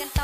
กัน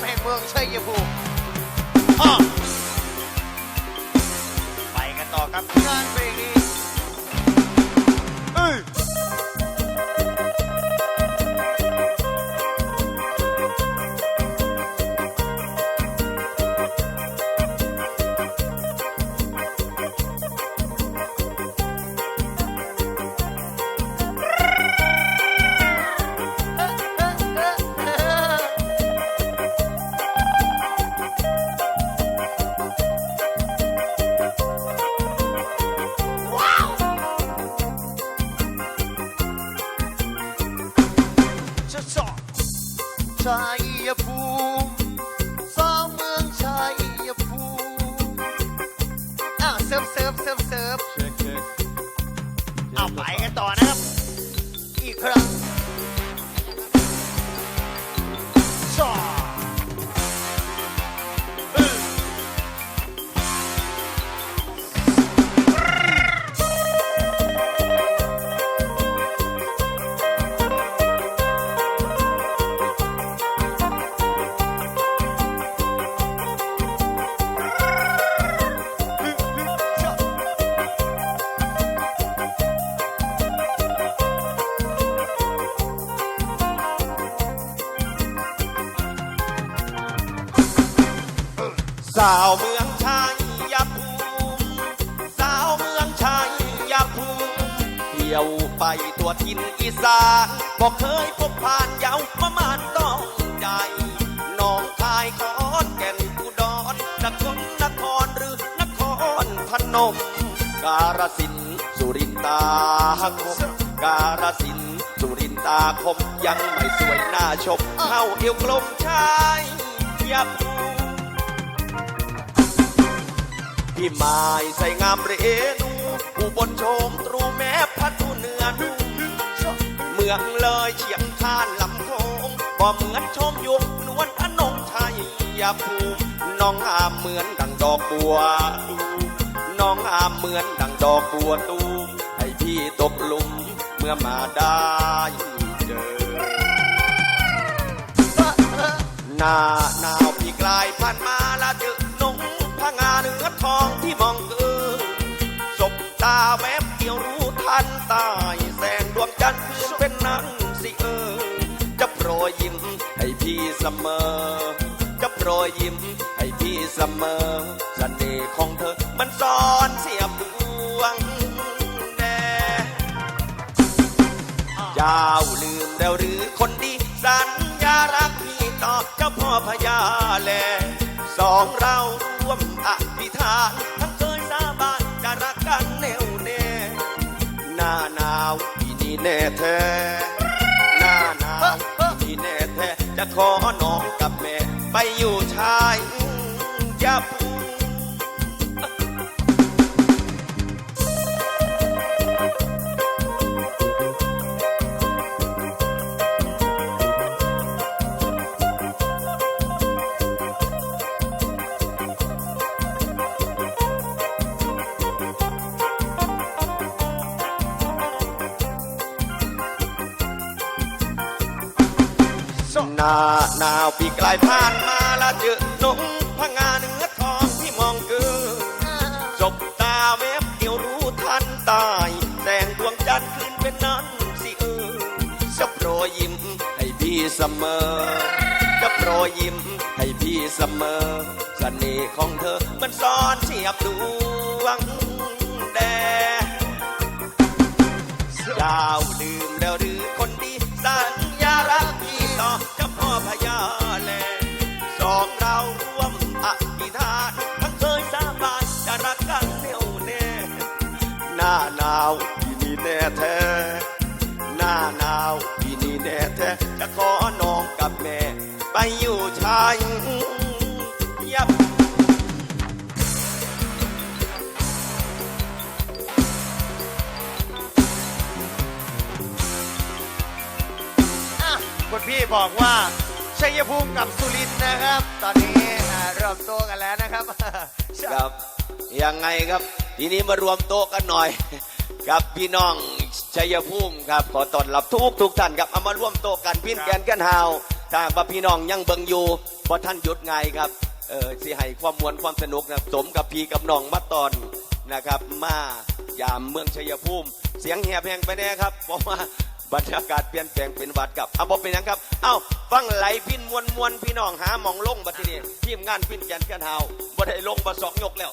แลนะครับแห่งเมืองชัยภูมิไปกันต่อครับงานเพลงนี้ บอกเคยพบผ่านยาวประมาณต้องใจน้องคายขอนแก่นอุดรนนครนครหรือนครพนม การสินสุรินตาคมการสินสุรินตาคมยังไม่สวยหน้าชมเท่าเอวกลมชายยภูมิพี่ไม้ใส่งามเรนูอุบลโชมตรูแม้พัทุเนื้อนุ่มเมืองเลยเฉียงคานลำโพงบ่เหมือนชมยุกนวลอนงชัยยาภูมิน้องอามเหมือนดังดอกบัวตูมน้องอามเหมือนดังดอกบัวตูมให้พี่ตกหลุมเมื่อมาได้เจอหน้าหนาวพี่กลายผ่านมาละเจอนงพงาเนื้อทองที่มองเออสบตาแวบเดียวรู้ทันตา ยยิ้มให้พี่เสมอจะโปรยยิ้มให้พี่เสมอเสน่ห์ของเธอมันซ้อนเสียบดวงแดงเจ้าลืมแล้วหรือคนดีสัญญารักพี่ต่อเจ้าพ่อพญาแลสองเราร่วมอธิษฐานทั้งเคยสาบานจะรักกันแน่วแน่หน้าหนาวปีนี้แน่แท้ จะขอน้องกับแม่ ไปอยู่ชายยับ หนาวปีกลายผ่านมาและเจอหนงพงาเนื้อทองที่มองเกินจบตาเวบเดียวรู้ทันตายแสงดวงจันทร์คืนเป็นนั้นสิเออจะโปรยยิ้มให้พี่เสมอจะโปรยยิ้มให้พี่เสมอเสน่ห์ของเธอมันซ่อนเฉียบดวงแดงยาวลืมแล้วหรือคนดีสัญญารักพี่ต่อ พ่อพญาแลสองเราร่วมอธิษฐานทั้งเคยสาบานจะรักกันแน่วแน่ หน้าหนาวที่นี่แน่แท้ หน้าหนาวที่นี่แน่แท้ จะขอน้องกับแม่ ไปอยู่ชาย บอกว่าชัยภูมิกับสุรินทร์นะครับ ตอนนี้อ่าเริ่มโตกันแล้วนะครับ ครับยังไงครับ ทีนี้มารวมโต๊ะกันหน่อยกับพี่น้องชัยภูมิครับขอต้อนรับทุกทุกท่านครับเอามาร่วมโต๊ะกันพินแกนกันฮาวถ้าหากว่าพี่น้องยังเบิงอยู่เพราะท่านหยุดไงครับเออสิให้ความมวลความสนุกนะครับสมกับพี่กับน้องมาตอนนะครับ มายามเมืองชัยภูมิ เสียงแหบแหงไปแน่ครับเพราะว่า บรรยากาศเปลี่ยนแปลงเป็นวัดกับเอาบอกเป็นยังครับ เอ้าฟังไหลพินมวนมวนพี่น้องหาหมองลงบัดทีนี้ทีมงานพินแกนกันฮาบ่ได้ลงบ่สองยกแล้ว